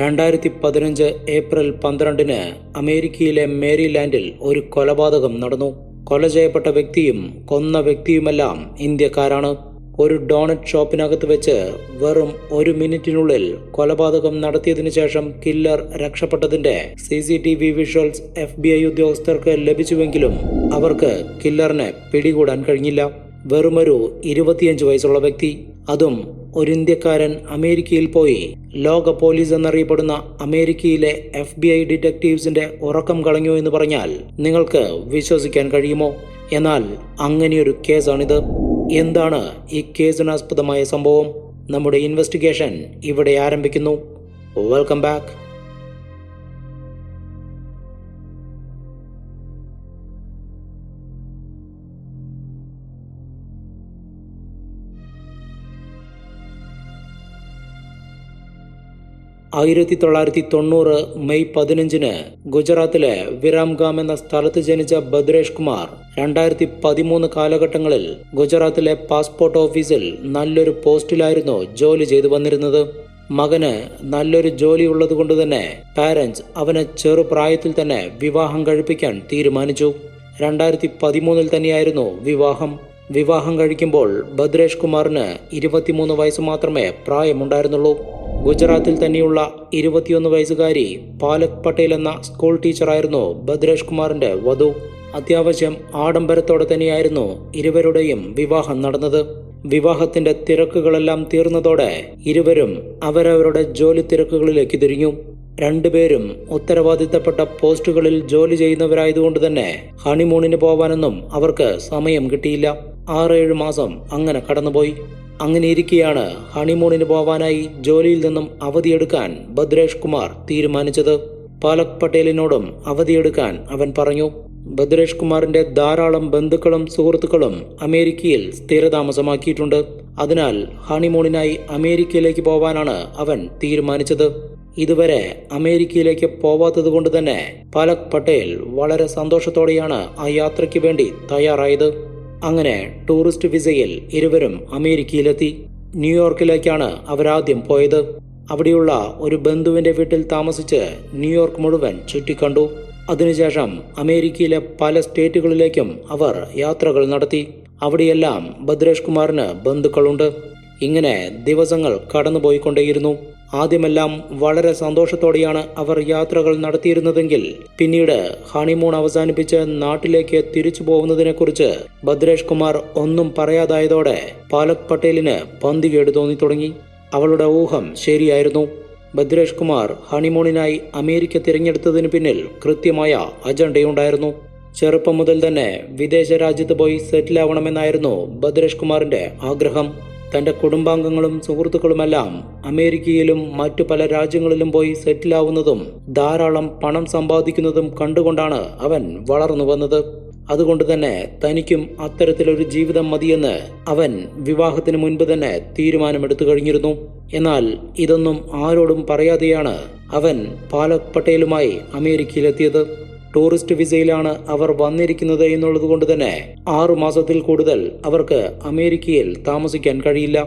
രണ്ടായിരത്തി പതിനഞ്ച് ഏപ്രിൽ പന്ത്രണ്ടിന് അമേരിക്കയിലെ മേരിലാൻഡിൽ ഒരു കൊലപാതകം നടന്നു. കൊല ചെയ്യപ്പെട്ട വ്യക്തിയും കൊന്ന വ്യക്തിയുമെല്ലാം ഇന്ത്യക്കാരാണ്. ഒരു ഡോണറ്റ് ഷോപ്പിനകത്ത് വെച്ച് വെറും ഒരു മിനിറ്റിനുള്ളിൽ കൊലപാതകം നടത്തിയതിനു ശേഷം killer രക്ഷപ്പെട്ടതിന്റെ C C T V visuals F B I ഉദ്യോഗസ്ഥർക്ക് ലഭിച്ചുവെങ്കിലും അവർക്ക് കില്ലറിനെ പിടികൂടാൻ കഴിഞ്ഞില്ല. വെറുമൊരു ഇരുപത്തിയഞ്ച് വയസ്സുള്ള വ്യക്തി. അതും ഒരു ഇന്ത്യക്കാരൻ അമേരിക്കയിൽ പോയി. ലോക പോലീസ് എന്നറിയപ്പെടുന്ന അമേരിക്കയിലെ എഫ് ബി ഐ ഡിറ്റക്റ്റീവ്സിന്റെ ഉറക്കം കളഞ്ഞു എന്ന് പറഞ്ഞാൽ നിങ്ങൾക്ക് വിശ്വസിക്കാൻ കഴിയുമോ? എന്നാൽ അങ്ങനെയൊരു കേസാണിത്. എന്താണ് ഈ കേസിനാസ്പദമായ സംഭവം? നമ്മുടെ ഇൻവെസ്റ്റിഗേഷൻ ഇവിടെ ആരംഭിക്കുന്നു. Welcome back. ആയിരത്തി തൊള്ളായിരത്തി തൊണ്ണൂറ് മെയ് പതിനഞ്ചിന് ഗുജറാത്തിലെ വിരാംഗാം എന്ന സ്ഥലത്ത് ജനിച്ച ഭദ്രേഷ് കുമാർ രണ്ടായിരത്തി പതിമൂന്ന് കാലഘട്ടങ്ങളിൽ ഗുജറാത്തിലെ പാസ്പോർട്ട് ഓഫീസിൽ നല്ലൊരു പോസ്റ്റിലായിരുന്നു ജോലി ചെയ്തു വന്നിരുന്നത്. മകന് നല്ലൊരു ജോലി ഉള്ളതുകൊണ്ട് തന്നെ പാരന്റ്സ് അവനെ ചെറുപ്രായത്തിൽ തന്നെ വിവാഹം കഴിപ്പിക്കാൻ തീരുമാനിച്ചു. രണ്ടായിരത്തി പതിമൂന്നിൽ തന്നെയായിരുന്നു വിവാഹം. വിവാഹം കഴിക്കുമ്പോൾ ഭദ്രേഷ് കുമാറിന് ഇരുപത്തിമൂന്ന് വയസ്സ് മാത്രമേ പ്രായമുണ്ടായിരുന്നുള്ളൂ. ഗുജറാത്തിൽ തന്നെയുള്ള ഇരുപത്തിയൊന്ന് വയസ്സുകാരി പാലക് പട്ടേൽ എന്ന സ്കൂൾ ടീച്ചറായിരുന്നു ഭദ്രേഷ് കുമാറിന്റെ വധു. അത്യാവശ്യം ആഡംബരത്തോടെ തന്നെയായിരുന്നു ഇരുവരുടെയും വിവാഹം നടന്നത്. വിവാഹത്തിന്റെ തിരക്കുകളെല്ലാം തീർന്നതോടെ ഇരുവരും അവരവരുടെ ജോലി തിരക്കുകളിലേക്ക് തിരിഞ്ഞു. രണ്ടുപേരും ഉത്തരവാദിത്തപ്പെട്ട പോസ്റ്റുകളിൽ ജോലി ചെയ്യുന്നവരായതുകൊണ്ട് തന്നെ ഹണിമൂണിന് പോവാനൊന്നും അവർക്ക് സമയം കിട്ടിയില്ല. ആറേഴ് മാസം അങ്ങനെ കടന്നുപോയി. അങ്ങനെ ഇരിക്കെയാണ് ഹണിമൂണിന് പോവാനായി ജോലിയിൽ നിന്നും അവധിയെടുക്കാൻ ഭദ്രേഷ് കുമാർ തീരുമാനിച്ചത്. പാലക് പട്ടേലിനോടും അവധിയെടുക്കാൻ അവൻ പറഞ്ഞു. ഭദ്രേഷ് കുമാറിന്റെ ധാരാളം ബന്ധുക്കളും സുഹൃത്തുക്കളും അമേരിക്കയിൽ സ്ഥിരതാമസമാക്കിയിട്ടുണ്ട്. അതിനാൽ ഹണിമൂണിനായി അമേരിക്കയിലേക്ക് പോവാനാണ് അവൻ തീരുമാനിച്ചത്. ഇതുവരെ അമേരിക്കയിലേക്ക് പോവാത്തത് കൊണ്ട് തന്നെ പാലക് പട്ടേൽ വളരെ സന്തോഷത്തോടെയാണ് ആ യാത്രയ്ക്ക് വേണ്ടി തയ്യാറായത്. അങ്ങനെ ടൂറിസ്റ്റ് വിസയിൽ ഇരുവരും അമേരിക്കയിലെത്തി. ന്യൂയോർക്കിലേക്കാണ് അവരാദ്യം പോയത്. അവിടെയുള്ള ഒരു ബന്ധുവിന്റെ വീട്ടിൽ താമസിച്ച് ന്യൂയോർക്ക് മുഴുവൻ ചുറ്റിക്കണ്ടു. അതിനുശേഷം അമേരിക്കയിലെ പല സ്റ്റേറ്റുകളിലേക്കും അവർ യാത്രകൾ നടത്തി. അവിടെയെല്ലാം ഭദ്രേഷ് കുമാറിന് ബന്ധുക്കളുണ്ട്. ഇങ്ങനെ ദിവസങ്ങൾ കടന്നുപോയിക്കൊണ്ടേയിരുന്നു. ആദ്യമെല്ലാം വളരെ സന്തോഷത്തോടെയാണ് അവർ യാത്രകൾ നടത്തിയിരുന്നതെങ്കിൽ പിന്നീട് ഹണിമൂൺ അവസാനിപ്പിച്ച് നാട്ടിലേക്ക് തിരിച്ചു പോകുന്നതിനെക്കുറിച്ച് ഭദ്രേഷ് കുമാർ ഒന്നും പറയാതായതോടെ പാലക് പട്ടേലിന് പന്തികേട് തോന്നി തുടങ്ങി അവളുടെ ഊഹം ശരിയായിരുന്നു. ഭദ്രേഷ് കുമാർ ഹണിമൂണിനായി അമേരിക്ക തിരഞ്ഞെടുത്തതിന് പിന്നിൽ കൃത്യമായ അജണ്ടയുണ്ടായിരുന്നു. ചെറുപ്പം മുതൽ തന്നെ വിദേശ രാജ്യത്ത് പോയി സെറ്റിലാവണമെന്നായിരുന്നു ഭദ്രേഷ് കുമാറിന്റെ ആഗ്രഹം. തന്റെ കുടുംബാംഗങ്ങളും സുഹൃത്തുക്കളുമെല്ലാം അമേരിക്കയിലും മറ്റു പല രാജ്യങ്ങളിലും പോയി സെറ്റിലാവുന്നതും ധാരാളം പണം സമ്പാദിക്കുന്നതും കണ്ടുകൊണ്ടാണ് അവൻ വളർന്നു വന്നത്. അതുകൊണ്ട് തന്നെ തനിക്കും അത്തരത്തിലൊരു ജീവിതം മതിയെന്ന് അവൻ വിവാഹത്തിന് മുൻപ് തന്നെ തീരുമാനമെടുത്തു കഴിഞ്ഞിരുന്നു. എന്നാൽ ഇതൊന്നും ആരോടും പറയാതെയാണ് അവൻ പാലക് പട്ടേലുമായി അമേരിക്കയിലെത്തിയത്. ടൂറിസ്റ്റ് വിസയിലാണ് അവർ വന്നിരിക്കുന്നത് എന്നുള്ളത് കൊണ്ട് തന്നെ ആറു മാസത്തിൽ കൂടുതൽ അവർക്ക് അമേരിക്കയിൽ താമസിക്കാൻ കഴിയില്ല.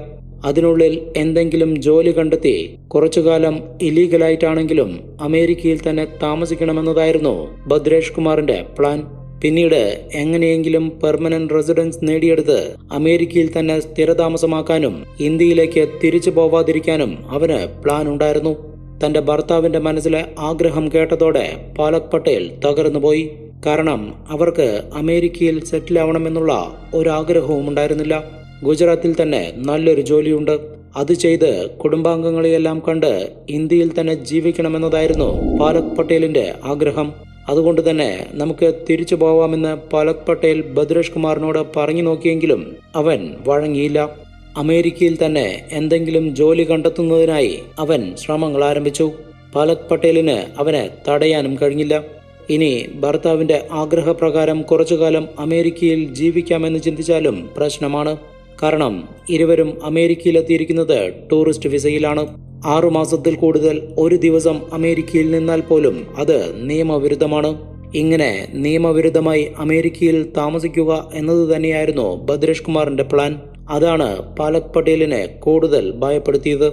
അതിനുള്ളിൽ എന്തെങ്കിലും ജോലി കണ്ടെത്തി കുറച്ചുകാലം ഇലീഗലായിട്ടാണെങ്കിലും അമേരിക്കയിൽ തന്നെ താമസിക്കണമെന്നതായിരുന്നു ഭദ്രേഷ് കുമാറിന്റെ പ്ലാൻ. പിന്നീട് എങ്ങനെയെങ്കിലും പെർമനന്റ് റെസിഡൻസ് നേടിയെടുത്ത് അമേരിക്കയിൽ തന്നെ സ്ഥിരതാമസമാക്കാനും ഇന്ത്യയിലേക്ക് തിരിച്ചു പോവാതിരിക്കാനും അവന് പ്ലാൻ ഉണ്ടായിരുന്നു. തന്റെ ഭർത്താവിന്റെ മനസ്സിലെ ആഗ്രഹം കേട്ടതോടെ പാലക് പട്ടേൽ തകർന്നുപോയി. കാരണം അവർക്ക് അമേരിക്കയിൽ സെറ്റിൽ ആവണമെന്നുള്ള ഒരാഗ്രഹവും ഉണ്ടായിരുന്നില്ല. ഗുജറാത്തിൽ തന്നെ നല്ലൊരു ജോലിയുണ്ട്. അത് ചെയ്ത് കുടുംബാംഗങ്ങളെയെല്ലാം കണ്ട് ഇന്ത്യയിൽ തന്നെ ജീവിക്കണമെന്നതായിരുന്നു പാലക് പട്ടേലിന്റെ ആഗ്രഹം. അതുകൊണ്ട് തന്നെ നമുക്ക് തിരിച്ചു പോവാമെന്ന് പാലക് പട്ടേൽ ഭദ്രേഷ് കുമാറിനോട് പറഞ്ഞു നോക്കിയെങ്കിലും അവൻ വഴങ്ങിയില്ല. അമേരിക്കയിൽ തന്നെ എന്തെങ്കിലും ജോലി കണ്ടെത്തുന്നതിനായി അവൻ ശ്രമങ്ങൾ ആരംഭിച്ചു. പാലക് പട്ടേലിന് അവനെ തടയാനും കഴിഞ്ഞില്ല. ഇനി ഭർത്താവിന്റെ ആഗ്രഹപ്രകാരം കുറച്ചുകാലം അമേരിക്കയിൽ ജീവിക്കാമെന്ന് ചിന്തിച്ചാലും പ്രശ്നമാണ്. കാരണം ഇരുവരും അമേരിക്കയിലെത്തിയിരിക്കുന്നത് ടൂറിസ്റ്റ് വിസയിലാണ്. ആറുമാസത്തിൽ കൂടുതൽ ഒരു ദിവസം അമേരിക്കയിൽ നിന്നാൽ പോലും അത് നിയമവിരുദ്ധമാണ്. ഇങ്ങനെ നിയമവിരുദ്ധമായി അമേരിക്കയിൽ താമസിക്കുക എന്നത് തന്നെയായിരുന്നു ഭദ്രേഷ് കുമാറിന്റെ പ്ലാൻ. അതാണ് പാലക് പട്ടേലിനെ കൂടുതൽ ഭയപ്പെടുത്തിയത്.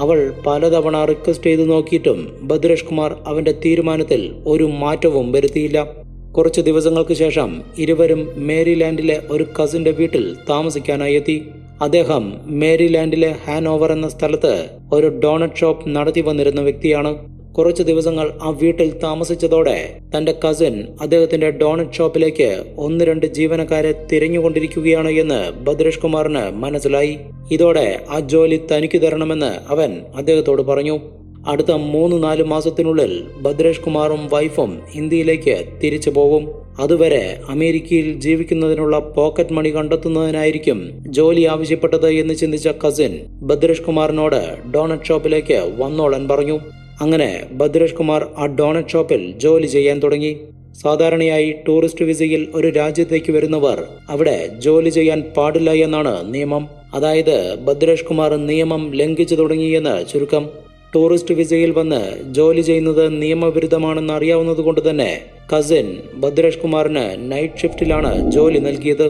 അവൾ പലതവണ റിക്വസ്റ്റ് ചെയ്തു നോക്കിയിട്ടും ഭദ്രേഷ് കുമാർ അവന്റെ തീരുമാനത്തിൽ ഒരു മാറ്റവും വരുത്തിയില്ല. കുറച്ച് ദിവസങ്ങൾക്ക് ശേഷം ഇരുവരും മേരിലാൻഡിലെ ഒരു കസിന്റെ വീട്ടിൽ താമസിക്കാനായി എത്തി. അദ്ദേഹം മേരിലാൻഡിലെ ഹാനോവർ എന്ന സ്ഥലത്ത് ഒരു ഡോണറ്റ് ഷോപ്പ് നടത്തി വന്നിരുന്ന വ്യക്തിയാണ്. കുറച്ച് ദിവസങ്ങൾ ആ വീട്ടിൽ താമസിച്ചതോടെ തന്റെ കസിൻ അദ്ദേഹത്തിന്റെ ഡോണറ്റ് ഷോപ്പിലേക്ക് ഒന്ന് രണ്ട് ജീവനക്കാരെ തിരഞ്ഞുകൊണ്ടിരിക്കുകയാണ് എന്ന് ഭദ്രേഷ് കുമാറിന് മനസ്സിലായി. ഇതോടെ ആ ജോലി തനിക്ക് തരണമെന്ന് അവൻ അദ്ദേഹത്തോട് പറഞ്ഞു. അടുത്ത മൂന്ന് നാല് മാസത്തിനുള്ളിൽ ഭദ്രേഷ് കുമാറും വൈഫും ഇന്ത്യയിലേക്ക് തിരിച്ചു പോകും. അതുവരെ അമേരിക്കയിൽ ജീവിക്കുന്നതിനുള്ള പോക്കറ്റ് മണി കണ്ടെത്തുന്നതിനായിരിക്കും ജോലി ആവശ്യപ്പെട്ടത് എന്ന് ചിന്തിച്ച കസിൻ ഭദ്രേഷ് കുമാറിനോട് ഡോണറ്റ് ഷോപ്പിലേക്ക് വന്നോളൻ പറഞ്ഞു. അങ്ങനെ ഭദ്രേഷ് കുമാർ ആ ഡോണറ്റ് ഷോപ്പിൽ ജോലി ചെയ്യാൻ തുടങ്ങി. സാധാരണയായി ടൂറിസ്റ്റ് വിസയിൽ ഒരു രാജ്യത്തേക്ക് വരുന്നവർ അവിടെ ജോലി ചെയ്യാൻ പാടില്ല എന്നാണ് നിയമം. അതായത് ഭദ്രേഷ് കുമാർ നിയമം ലംഘിച്ചു തുടങ്ങിയെന്ന് ചുരുക്കം. ടൂറിസ്റ്റ് വിസയിൽ വന്ന് ജോലി ചെയ്യുന്നത് നിയമവിരുദ്ധമാണെന്ന് അറിയാവുന്നത് കൊണ്ട് തന്നെ കസിൻ ഭദ്രേഷ് കുമാറിന് നൈറ്റ് ഷിഫ്റ്റിലാണ് ജോലി നൽകിയത്.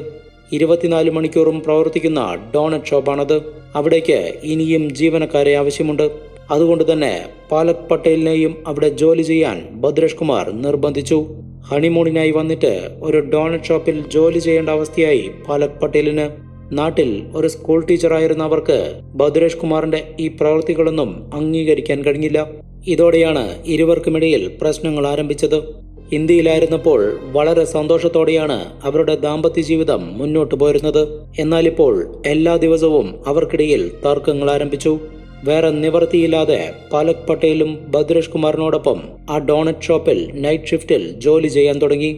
ഇരുപത്തിനാല് മണിക്കൂറും പ്രവർത്തിക്കുന്ന ഡോണറ്റ് ഷോപ്പാണത് അവിടേക്ക് ഇനിയും ജീവനക്കാരെ ആവശ്യമുണ്ട്. അതുകൊണ്ട് തന്നെ പാലക് പട്ടേലിനെയും അവിടെ ജോലി ചെയ്യാൻ ഭദ്രേഷ് കുമാർ നിർബന്ധിച്ചു. ഹണിമൂണിനായി വന്നിട്ട് ഒരു ഡോണറ്റ് ഷോപ്പിൽ ജോലി ചെയ്യേണ്ട അവസ്ഥയായി പാലക് പട്ടേലിന്. നാട്ടിൽ ഒരു സ്കൂൾ ടീച്ചറായിരുന്ന അവർക്ക് ഭദ്രേഷ് കുമാറിന്റെ ഈ പ്രവൃത്തികളൊന്നും അംഗീകരിക്കാൻ കഴിഞ്ഞില്ല. ഇതോടെയാണ് ഇരുവർക്കുമിടയിൽ പ്രശ്നങ്ങൾ ആരംഭിച്ചത്. ഇന്ത്യയിലായിരുന്നപ്പോൾ വളരെ സന്തോഷത്തോടെയാണ് അവരുടെ ദാമ്പത്യ ജീവിതം മുന്നോട്ട് പോരുന്നത്. എന്നാലിപ്പോൾ എല്ലാ ദിവസവും അവർക്കിടയിൽ തർക്കങ്ങൾ ആരംഭിച്ചു. വേറെ നിവർത്തിയില്ലാതെ പാലക് പട്ടേലും ഭദ്രേഷ് കുമാറിനോടൊപ്പം ആ ഡോണറ്റ് ഷോപ്പിൽ നൈറ്റ് ഷിഫ്റ്റിൽ ജോലി ചെയ്യാൻ തുടങ്ങി.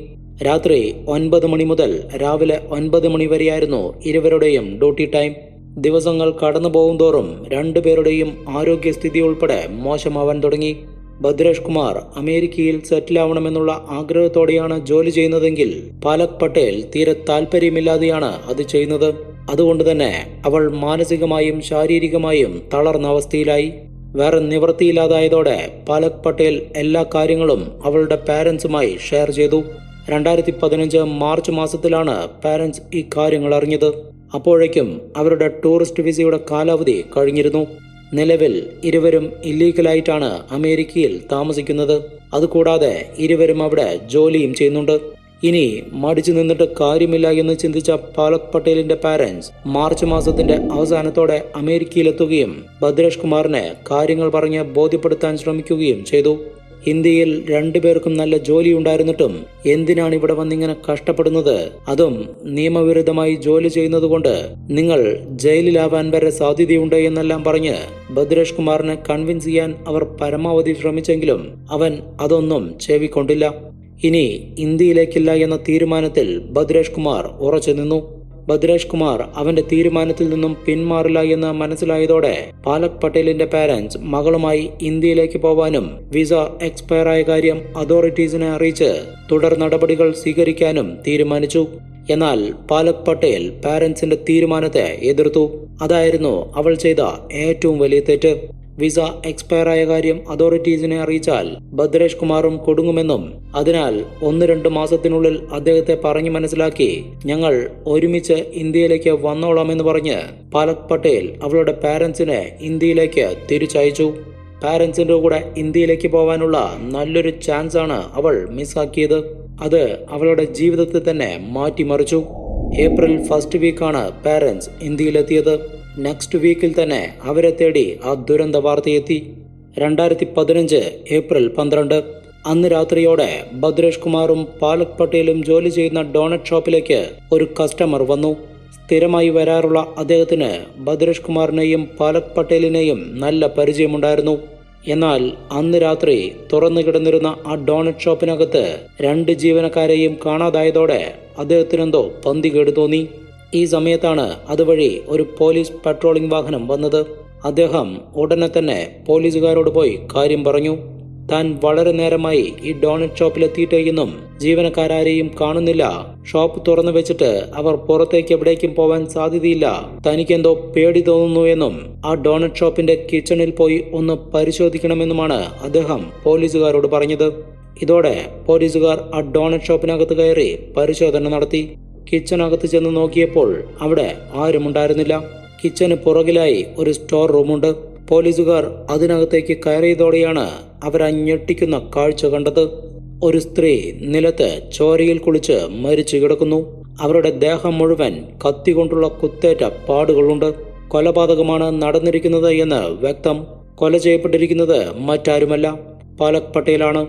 രാത്രി ഒൻപത് മണി മുതൽ രാവിലെ ഒൻപത് മണി വരെയായിരുന്നു ഇരുവരുടെയും ഡ്യൂട്ടി ടൈം. ദിവസങ്ങൾ കടന്നു പോകും തോറും രണ്ടുപേരുടെയും ആരോഗ്യസ്ഥിതി ഉൾപ്പെടെ മോശമാവാൻ തുടങ്ങി. ഭദ്രേഷ് കുമാർ അമേരിക്കയിൽ സെറ്റിലാവണമെന്നുള്ള ആഗ്രഹത്തോടെയാണ് ജോലി ചെയ്യുന്നതെങ്കിൽ പാലക് പട്ടേൽ തീരെ താല്പര്യമില്ലാതെയാണ് അത് ചെയ്യുന്നത്. അതുകൊണ്ട് തന്നെ അവൾ മാനസികമായും ശാരീരികമായും തളർന്ന അവസ്ഥയിലായി. വേറെ നിവൃത്തിയില്ലാതായതോടെ പാലക് പട്ടേൽ എല്ലാ കാര്യങ്ങളും അവളുടെ പാരൻസുമായി ഷെയർ ചെയ്തു. രണ്ടായിരത്തി പതിനഞ്ച് മാർച്ച് മാസത്തിലാണ് പാരൻസ് ഈ കാര്യങ്ങൾ അറിഞ്ഞത്. അപ്പോഴേക്കും അവരുടെ ടൂറിസ്റ്റ് വിസയുടെ കാലാവധി കഴിഞ്ഞിരുന്നു. നിലവിൽ ഇരുവരും ഇല്ലീഗലായിട്ടാണ് അമേരിക്കയിൽ താമസിക്കുന്നത്. അതുകൂടാതെ ഇരുവരും അവിടെ ജോലിയും ചെയ്യുന്നുണ്ട്. ഇനി മടിച്ചു നിന്നിട്ട് കാര്യമില്ല എന്ന് ചിന്തിച്ച പാലക് പട്ടേലിന്റെ പാരന്റ്സ് മാർച്ച് മാസത്തിന്റെ അവസാനത്തോടെ അമേരിക്കയിലെത്തുകയും ഭദ്രേഷ് കുമാറിനെ കാര്യങ്ങൾ പറഞ്ഞ് ബോധ്യപ്പെടുത്താൻ ശ്രമിക്കുകയും ചെയ്തു. ഇന്ത്യയിൽ രണ്ടുപേർക്കും നല്ല ജോലി ഉണ്ടായിരുന്നിട്ടും എന്തിനാണ് ഇവിടെ വന്നിങ്ങനെ കഷ്ടപ്പെടുന്നത്? അതും നിയമവിരുദ്ധമായി ജോലി ചെയ്യുന്നതുകൊണ്ട് നിങ്ങൾ ജയിലിലാവാൻ വരെ സാധ്യതയുണ്ട് എന്നെല്ലാം പറഞ്ഞ് ഭദ്രേഷ് കുമാറിനെ കൺവിൻസ് ചെയ്യാൻ അവർ പരമാവധി ശ്രമിച്ചെങ്കിലും അവൻ അതൊന്നും ചെവിക്കൊണ്ടില്ല. ഇനി ഇന്ത്യയിലേക്കില്ല എന്ന തീരുമാനത്തിൽ ഭദ്രേഷ് കുമാർ ഉറച്ചു നിന്നു. ഭദ്രേഷ് കുമാർ അവന്റെ തീരുമാനത്തിൽ നിന്നും പിന്മാറില്ല എന്ന് മനസ്സിലായതോടെ പാലക് പട്ടേലിന്റെ പാരന്റ്സ് മകളുമായി ഇന്ത്യയിലേക്ക് പോവാനും വിസ എക്സ്പയർ ആയ കാര്യം അതോറിറ്റീസിനെ അറിയിച്ച് തുടർ നടപടികൾ സ്വീകരിക്കാനും തീരുമാനിച്ചു. എന്നാൽ പാലക് പട്ടേൽ പാരന്റ്സിന്റെ തീരുമാനത്തെ എതിർത്തു. അതായിരുന്നു അവൾ ചെയ്ത ഏറ്റവും വലിയ തെറ്റ്. വിസ എക്സ്പയർ ആയ കാര്യം അതോറിറ്റീസിനെ അറിയിച്ചാൽ ഭദ്രേഷ് കുമാറും കൊടുങ്ങുമെന്നും അതിനാൽ ഒന്ന് രണ്ട് മാസത്തിനുള്ളിൽ അദ്ദേഹത്തെ പറഞ്ഞു മനസ്സിലാക്കി ഞങ്ങൾ ഒരുമിച്ച് ഇന്ത്യയിലേക്ക് വന്നോളാമെന്ന് പറഞ്ഞ് പാലക് പട്ടേൽ അവളുടെ പാരന്റ്സിനെ ഇന്ത്യയിലേക്ക് തിരിച്ചയച്ചു. പാരന്റ്സിന്റെ കൂടെ ഇന്ത്യയിലേക്ക് പോകാനുള്ള നല്ലൊരു ചാൻസാണ് അവൾ മിസ്സാക്കിയത്. അത് അവളുടെ ജീവിതത്തെ തന്നെ മാറ്റിമറിച്ചു. ഏപ്രിൽ ഫസ്റ്റ് വീക്കാണ് പാരൻസ് ഇന്ത്യയിലെത്തിയത്. നെക്സ്റ്റ് വീക്കിൽ തന്നെ അവരെ തേടി ആ ദുരന്ത വാർത്തയെത്തി. രണ്ടായിരത്തി പതിനഞ്ച് ഏപ്രിൽ പന്ത്രണ്ട്. അന്ന് രാത്രിയോടെ ഭദ്രേഷ് കുമാറും പാലക് പട്ടേലും ജോലി ചെയ്യുന്ന ഡോണറ്റ് ഷോപ്പിലേക്ക് ഒരു കസ്റ്റമർ വന്നു. സ്ഥിരമായി വരാറുള്ള അദ്ദേഹത്തിന് ഭദ്രേഷ് കുമാറിനെയും പാലക് പട്ടേലിനെയും നല്ല പരിചയമുണ്ടായിരുന്നു. എന്നാൽ അന്ന് രാത്രി തുറന്നു കിടന്നിരുന്ന ആ ഡോണറ്റ് ഷോപ്പിനകത്ത് രണ്ട് ജീവനക്കാരെയും കാണാതായതോടെ അദ്ദേഹത്തിനെന്തോ പന്തികേട് തോന്നി. ഈ സമയത്താണ് അതുവഴി ഒരു പോലീസ് പട്രോളിംഗ് വാഹനം വന്നത്. അദ്ദേഹം ഉടനെ തന്നെ പോലീസുകാരോട് പോയി കാര്യം പറഞ്ഞു. താൻ വളരെ നേരമായി ഈ ഡോണറ്റ് ഷോപ്പിൽ എന്നും ജീവനക്കാരെയും കാണുന്നില്ല. ഷോപ്പ് തുറന്നു വെച്ചിട്ട് അവർ പുറത്തേക്ക് എവിടേക്കും പോവാൻ സാധ്യതയില്ല. തനിക്കെന്തോ പേടി തോന്നുന്നു എന്നും ആ ഡോണറ്റ് ഷോപ്പിന്റെ കിച്ചണിൽ പോയി ഒന്ന് പരിശോധിക്കണമെന്നുമാണ് അദ്ദേഹം പോലീസുകാരോട് പറഞ്ഞത്. ഇതോടെ പോലീസുകാർ ആ ഡോണറ്റ് ഷോപ്പിനകത്ത് കയറി പരിശോധന നടത്തി. കിച്ചണകത്ത് ചെന്ന് നോക്കിയപ്പോൾ അവിടെ ആരുമുണ്ടായിരുന്നില്ല. കിച്ചന് പുറകിലായി ഒരു സ്റ്റോർ റൂമുണ്ട്. പോലീസുകാർ അതിനകത്തേക്ക് കയറിയതോടെയാണ് അവർ ഞെട്ടിക്കുന്ന കാഴ്ച കണ്ടത്. ഒരു സ്ത്രീ നിലത്ത് ചോരയിൽ കുളിച്ച് മരിച്ചു കിടക്കുന്നു. അവരുടെ ദേഹം മുഴുവൻ കത്തികൊണ്ടുള്ള കുത്തേറ്റ പാടുകളുണ്ട്. കൊലപാതകമാണ് നടന്നിരിക്കുന്നത് എന്ന് വ്യക്തം. കൊല ചെയ്യപ്പെട്ടിരിക്കുന്നത് മറ്റാരുമല്ല. പാലക് പട്ടേലാണ്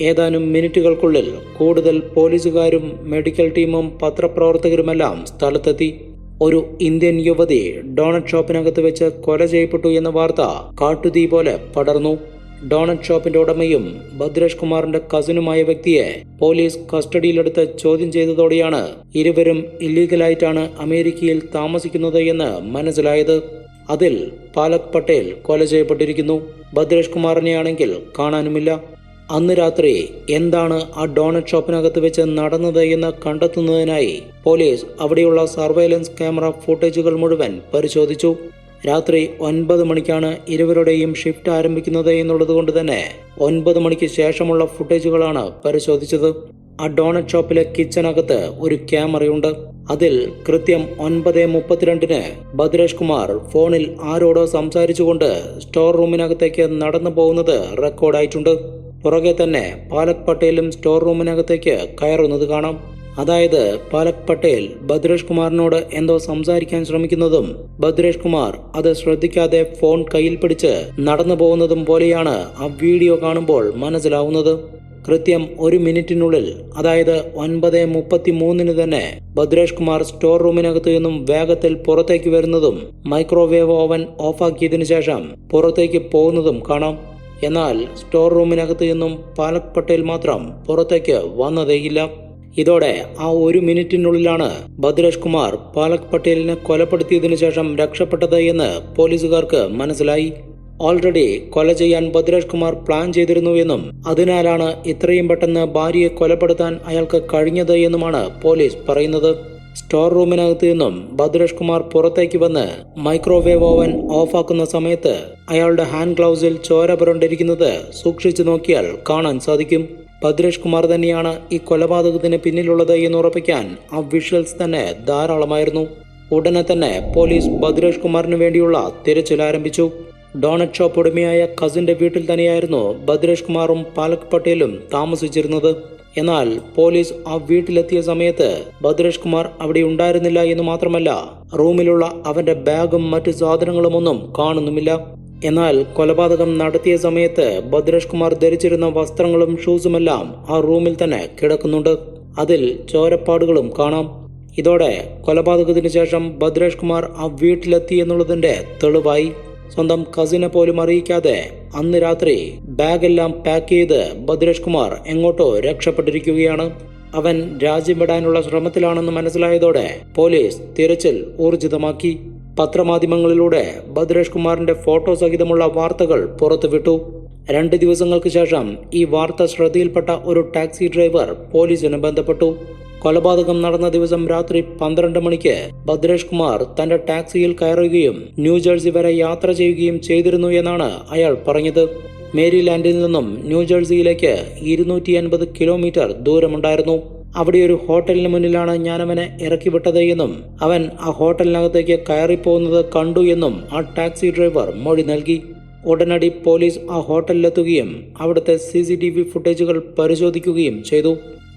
ഏതാനും മിനിറ്റുകൾക്കുള്ളിൽ കൂടുതൽ പോലീസുകാരും മെഡിക്കൽ ടീമും പത്രപ്രവർത്തകരുമെല്ലാം സ്ഥലത്തെത്തി. ഒരു ഇന്ത്യൻ യുവതി ഡോണറ്റ് ഷോപ്പിനകത്ത് വെച്ച് കൊല ചെയ്യപ്പെട്ടു എന്ന വാർത്ത കാട്ടുതീ പോലെ പടർന്നു. ഡോണറ്റ് ഷോപ്പിന്റെ ഉടമയും ഭദ്രേഷ് കുമാറിന്റെ കസിനുമായ വ്യക്തിയെ പോലീസ് കസ്റ്റഡിയിലെടുത്ത് ചോദ്യം ചെയ്തതോടെയാണ് ഇരുവരും ഇല്ലീഗലായിട്ടാണ് അമേരിക്കയിൽ താമസിക്കുന്നത് എന്ന് മനസ്സിലായത്. അതിൽ പാലക് പട്ടേൽ കൊല ചെയ്യപ്പെട്ടിരിക്കുന്നു. ഭദ്രേഷ് കുമാറിനെയാണെങ്കിൽ കാണാനുമില്ല. അന്ന് രാത്രി എന്താണ് ആ ഡോണറ്റ് ഷോപ്പിനകത്ത് വെച്ച് നടന്നത് എന്ന് കണ്ടെത്തുന്നതിനായി പോലീസ് അവിടെയുള്ള സർവൈലൻസ് ക്യാമറ ഫുട്ടേജുകൾ മുഴുവൻ പരിശോധിച്ചു. രാത്രി ഒൻപത് മണിക്കാണ് ഇരുവരുടെയും ഷിഫ്റ്റ് ആരംഭിക്കുന്നത് എന്നുള്ളത് കൊണ്ട് തന്നെ ഒൻപത് മണിക്ക് ശേഷമുള്ള ഫുട്ടേജുകളാണ് പരിശോധിച്ചത്. ആ ഡോണറ്റ് ഷോപ്പിലെ കിച്ചനകത്ത് ഒരു ക്യാമറയുണ്ട്. അതിൽ കൃത്യം ഒൻപത് മുപ്പത്തിരണ്ടിന് ഭദ്രേഷ് കുമാർ ഫോണിൽ ആരോടോ സംസാരിച്ചുകൊണ്ട് സ്റ്റോർ റൂമിനകത്തേക്ക് നടന്നു പോകുന്നത് റെക്കോർഡായിട്ടുണ്ട്. പുറകെ തന്നെ പാലക് പട്ടേലും സ്റ്റോർ റൂമിനകത്തേക്ക് കയറുന്നത് കാണാം. അതായത് പാലക് പട്ടേൽ ഭദ്രേഷ് കുമാറിനോട് എന്തോ സംസാരിക്കാൻ ശ്രമിക്കുന്നതും ഭദ്രേഷ് കുമാർ അത് ശ്രദ്ധിക്കാതെ ഫോൺ കയ്യിൽ പിടിച്ച് നടന്നു പോകുന്നതും പോലെയാണ് ആ വീഡിയോ കാണുമ്പോൾ മനസ്സിലാവുന്നത്. കൃത്യം ഒരു മിനിറ്റിനുള്ളിൽ അതായത് ഒൻപത് മുപ്പത്തി മൂന്നിന് തന്നെ ഭദ്രേഷ് കുമാർ സ്റ്റോർ റൂമിനകത്ത് നിന്നും വേഗത്തിൽ പുറത്തേക്ക് വരുന്നതും മൈക്രോവേവ് ഓവൻ ഓഫാക്കിയതിനു ശേഷം പുറത്തേക്ക് പോകുന്നതും കാണാം. എന്നാൽ സ്റ്റോർ റൂമിനകത്ത് നിന്നും പാലക് പട്ടേൽ മാത്രം പുറത്തേക്ക് വന്നതേയില്ല. ഇതോടെ ആ ഒരു മിനിറ്റിനുള്ളിലാണ് ഭദ്രേഷ് കുമാർ പാലക് പട്ടേലിനെ കൊലപ്പെടുത്തിയതിനു ശേഷം രക്ഷപ്പെട്ടത് എന്ന് പോലീസുകാർക്ക് മനസ്സിലായി. ഓൾറെഡി കൊല ചെയ്യാൻ ഭദ്രേഷ് കുമാർ പ്ലാൻ ചെയ്തിരുന്നുവെന്നും അതിനാലാണ് ഇത്രയും പെട്ടെന്ന് ഭാര്യയെ കൊലപ്പെടുത്താൻ അയാൾക്ക് കഴിഞ്ഞത് എന്നുമാണ് പോലീസ് പറയുന്നത്. സ്റ്റോർ റൂമിനകത്ത് നിന്നും ഭദ്രേഷ് കുമാർ പുറത്തേക്ക് വന്ന് മൈക്രോവേവ് ഓവൻ ഓഫാക്കുന്ന സമയത്ത് അയാളുടെ ഹാൻഡ് ഗ്ലൗസിൽ ചോര പുരണ്ടിരിക്കുന്നത് സൂക്ഷിച്ചു നോക്കിയാൽ കാണാൻ സാധിക്കും. ഭദ്രേഷ് കുമാർ തന്നെയാണ് ഈ കൊലപാതകത്തിന് പിന്നിലുള്ളത് എന്ന് ഉറപ്പിക്കാൻ ആ വിഷ്വൽസ് തന്നെ ധാരാളമായിരുന്നു. ഉടനെ തന്നെ പോലീസ് ഭദ്രേഷ് കുമാറിന് വേണ്ടിയുള്ള തിരച്ചിൽ ആരംഭിച്ചു. ഡോണറ്റ് ഷോപ്പ് ഉടമയായ കസിന്റെ വീട്ടിൽ തന്നെയായിരുന്നു ഭദ്രേഷ് കുമാറും പാലക് പട്ടേലും താമസിച്ചിരുന്നത്. എന്നാൽ പോലീസ് ആ വീട്ടിലെത്തിയ സമയത്ത് ഭദ്രേഷ് കുമാർ അവിടെ ഉണ്ടായിരുന്നില്ല എന്ന് മാത്രമല്ല റൂമിലുള്ള അവന്റെ ബാഗും മറ്റു സാധനങ്ങളും ഒന്നും കാണുന്നുമില്ല. എന്നാൽ കൊലപാതകം നടത്തിയ സമയത്ത് ഭദ്രേഷ് കുമാർ ധരിച്ചിരുന്ന വസ്ത്രങ്ങളും ഷൂസുമെല്ലാം ആ റൂമിൽ തന്നെ കിടക്കുന്നുണ്ട്. അതിൽ ചോരപ്പാടുകളും കാണാം. ഇതോടെ കൊലപാതകത്തിന് ശേഷം ഭദ്രേഷ് കുമാർ ആ വീട്ടിലെത്തി എന്നുള്ളതിന്റെ തെളിവായി. സ്വന്തം കസിനെ പോലും അറിയിക്കാതെ അന്ന് രാത്രി ബാഗെല്ലാം പാക്ക് ചെയ്ത് ഭദ്രേഷ് കുമാർ എങ്ങോട്ടോ രക്ഷപ്പെട്ടിരിക്കുകയാണ്. അവൻ രാജ്യം വിടാനുള്ള ശ്രമത്തിലാണെന്ന് മനസ്സിലായതോടെ പോലീസ് തിരച്ചിൽ ഊർജിതമാക്കി. പത്രമാധ്യമങ്ങളിലൂടെ ഭദ്രേഷ് കുമാറിന്റെ ഫോട്ടോ സഹിതമുള്ള വാർത്തകൾ പുറത്തുവിട്ടു. രണ്ട് ദിവസങ്ങൾക്ക് ശേഷം ഈ വാർത്ത ശ്രദ്ധയിൽപ്പെട്ട ഒരു ടാക്സി ഡ്രൈവർ പോലീസിന് ബന്ധപ്പെട്ടു. കൊലപാതകം നടന്ന ദിവസം രാത്രി പന്ത്രണ്ട് മണിക്ക് ഭദ്രേഷ് കുമാർ തന്റെ ടാക്സിയിൽ കയറുകയും ന്യൂജേഴ്സി വരെ യാത്ര ചെയ്യുകയും ചെയ്തിരുന്നു എന്നാണ് അയാൾ പറഞ്ഞത്. മേരിലാൻഡിൽ നിന്നും ന്യൂജേഴ്സിയിലേക്ക് ഇരുന്നൂറ്റി അൻപത് കിലോമീറ്റർ ദൂരമുണ്ടായിരുന്നു. അവിടെ ഒരു ഹോട്ടലിന് മുന്നിലാണ് ഞാൻ അവനെ ഇറക്കി വിട്ടത് എന്നും അവൻ ആ ഹോട്ടലിനകത്തേക്ക് കയറിപ്പോകുന്നത് കണ്ടു എന്നും ആ ടാക്സി ഡ്രൈവർ മൊഴി നൽകി. ഉടനടി പോലീസ് ആ ഹോട്ടലിലെത്തുകയും അവിടുത്തെ സി സി ടി വി ഫുട്ടേജുകൾ പരിശോധിക്കുകയും ചെയ്തു.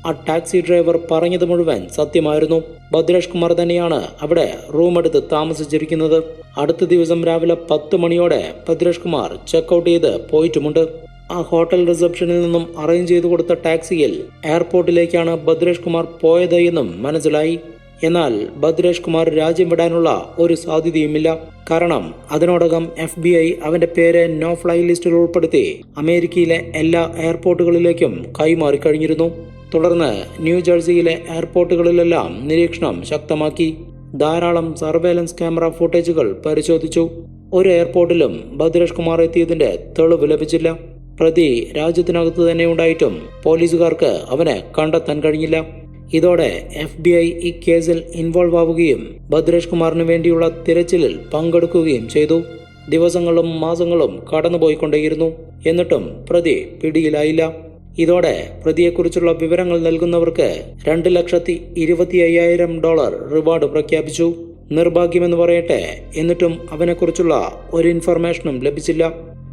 ആ ടാക്സി ഡ്രൈവർ പറഞ്ഞത് മുഴുവൻ സത്യമായിരുന്നു. ഭദ്രേഷ് കുമാർ തന്നെയാണ് അവിടെ റൂം എടുത്ത് താമസിച്ചിരിക്കുന്നത്. അടുത്ത ദിവസം രാവിലെ പത്ത് മണിയോടെ ഭദ്രേഷ് കുമാർ ചെക്കൗട്ട് ചെയ്ത് പോയിട്ടുമുണ്ട്. ആ ഹോട്ടൽ റിസപ്ഷനിൽ നിന്നും അറേഞ്ച് ചെയ്തു കൊടുത്ത ടാക്സിയിൽ എയർപോർട്ടിലേക്കാണ് ഭദ്രേഷ് കുമാർ പോയത് എന്നും മനസ്സിലായി. എന്നാൽ ഭദ്രേഷ് കുമാർ രാജ്യം വിടാനുള്ള ഒരു സാധ്യതയുമില്ല. കാരണം അതിനോടകം എഫ് ബി ഐ അവന്റെ പേര് നോ ഫ്ലൈ ലിസ്റ്റിൽ ഉൾപ്പെടുത്തി അമേരിക്കയിലെ എല്ലാ എയർപോർട്ടുകളിലേക്കും കൈമാറി കഴിഞ്ഞിരുന്നു തുടർന്ന് ന്യൂജേഴ്സിയിലെ എയർപോർട്ടുകളിലെല്ലാം നിരീക്ഷണം ശക്തമാക്കി. ധാരാളം സർവേലൻസ് ക്യാമറ ഫുട്ടേജുകൾ പരിശോധിച്ചു. ഒരു എയർപോർട്ടിലും ഭദ്രേഷ് കുമാർ എത്തിയതിന്റെ തെളിവ് ലഭിച്ചില്ല. പ്രതി രാജ്യത്തിനകത്ത് തന്നെ ഉണ്ടായിട്ടും പോലീസുകാർക്ക് അവനെ കണ്ടെത്താൻ കഴിഞ്ഞില്ല. ഇതോടെ എഫ് ബി ഐ ഈ കേസിൽ ഇൻവോൾവ് ആവുകയും ഭദ്രേഷ് കുമാറിന് വേണ്ടിയുള്ള തിരച്ചിലിൽ പങ്കെടുക്കുകയും ചെയ്തു. ദിവസങ്ങളും മാസങ്ങളും കടന്നുപോയിക്കൊണ്ടേയിരുന്നു. എന്നിട്ടും പ്രതി പിടിയിലായില്ല. ഇതോടെ പ്രതിയെക്കുറിച്ചുള്ള വിവരങ്ങൾ നൽകുന്നവർക്ക് രണ്ട് ലക്ഷത്തി ഇരുപത്തി അയ്യായിരം ഡോളർ റിവാർഡ് പ്രഖ്യാപിച്ചു. നിർഭാഗ്യമെന്ന് പറയട്ടെ എന്നിട്ടും അവനെക്കുറിച്ചുള്ള ഒരു ഇൻഫർമേഷനും ലഭിച്ചില്ല.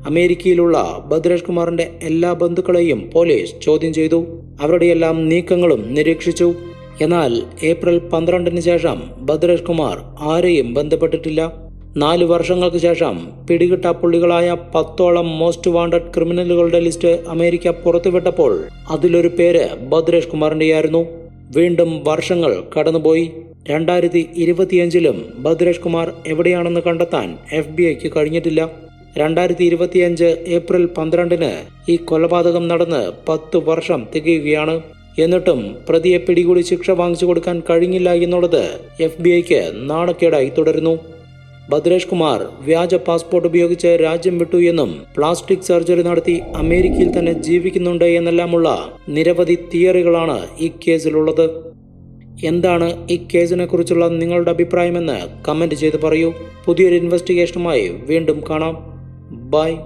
അമേരിക്കയിലുള്ള ഭദ്രേഷ് കുമാറിന്റെ എല്ലാ ബന്ധുക്കളെയും പോലീസ് ചോദ്യം ചെയ്തു. അവരുടെയെല്ലാം നീക്കങ്ങളും നിരീക്ഷിച്ചു. എന്നാൽ ഏപ്രിൽ പന്ത്രണ്ടിന് ശേഷം ഭദ്രേഷ് കുമാർ ആരെയും ബന്ധപ്പെട്ടിട്ടില്ല. നാല് വർഷങ്ങൾക്ക് ശേഷം പിടികിട്ടാപ്പുള്ളികളായ പത്തോളം മോസ്റ്റ് വാണ്ടഡ് ക്രിമിനലുകളുടെ ലിസ്റ്റ് അമേരിക്ക പുറത്തുവിട്ടപ്പോൾ അതിലൊരു പേര് ഭദ്രേഷ് കുമാറിന്റെയായിരുന്നു. വീണ്ടും വർഷങ്ങൾ കടന്നുപോയി. രണ്ടായിരത്തി ഇരുപത്തിയഞ്ചിലും ഭദ്രേഷ് കുമാർ എവിടെയാണെന്ന് കണ്ടെത്താൻ എഫ് ബി ഐക്ക് കഴിഞ്ഞിട്ടില്ല. രണ്ടായിരത്തി ഇരുപത്തിയഞ്ച് ഏപ്രിൽ പന്ത്രണ്ടിന് ഈ കൊലപാതകം നടന്ന് പത്ത് വർഷം തികയുകയാണ്. എന്നിട്ടും പ്രതിയെ പിടികൂടി ശിക്ഷ വാങ്ങിച്ചു കൊടുക്കാൻ കഴിഞ്ഞില്ല എന്നുള്ളത് എഫ് ബി ഐക്ക് നാണക്കേടായി തുടരുന്നു. ഭദ്രേഷ് കുമാർ വ്യാജ പാസ്പോർട്ട് ഉപയോഗിച്ച് രാജ്യം വിട്ടു എന്നും പ്ലാസ്റ്റിക് സർജറി നടത്തി അമേരിക്കയിൽ തന്നെ ജീവിക്കുന്നുണ്ട് എന്നെല്ലാമുള്ള നിരവധി തിയറികളാണ് ഈ കേസിലുള്ളത്. എന്താണ് ഈ കേസിനെ കുറിച്ചുള്ള നിങ്ങളുടെ അഭിപ്രായമെന്ന് കമന്റ് ചെയ്ത് പറയൂ. പുതിയൊരു ഇൻവെസ്റ്റിഗേഷനുമായി വീണ്ടും കാണാം. ബൈ.